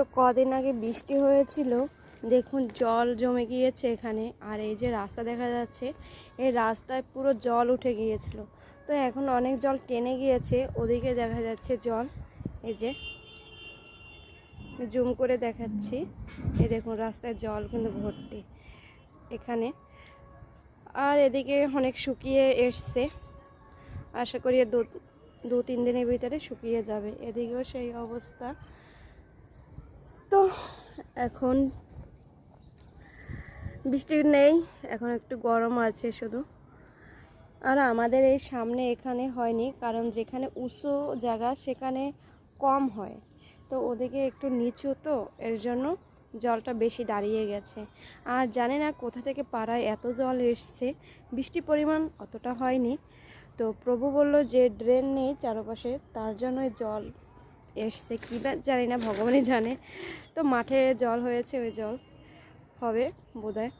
তো কদিন আগে বৃষ্টি হয়েছিল। দেখুন, জল জমে গিয়েছে এখানে। আর এই যে রাস্তা দেখা যাচ্ছে, এই রাস্তায় পুরো জল উঠে গিয়েছিল। তো এখন অনেক জল টেনে গিয়েছে, ওদিকে দেখা যাচ্ছে জল। এই যে, জুম করে দেখাচ্ছি। এই দেখুন, রাস্তায় জল কিন্তু ভর্তি এখানে। আর এদিকে অনেক শুকিয়ে এসছে। আশা করি দু দু, তিন দিনের ভিতরে শুকিয়ে যাবে। এদিকেও সেই অবস্থা। তো এখন বৃষ্টি নেই, এখন একটু গরম আছে শুধু। আর আমাদের এই সামনে এখানে হয়নি, কারণ যেখানে উঁচু জায়গা সেখানে কম হয়। তো ওদিকে একটু নিচু তো, এর জন্য জলটা বেশি দাঁড়িয়ে গেছে। আর জানি না কোথা থেকে পাড়ায় এত জল এসছে বৃষ্টির পরিমাণ অতটা হয়নি। তো প্রভু বলল যে, ড্রেন নেই চারপাশে, তার জন্যই জল এসছে কী না জানি না, ভগবানই জানে। তো মাঠে জল হয়েছে, ওই জল হবে বোধহয়।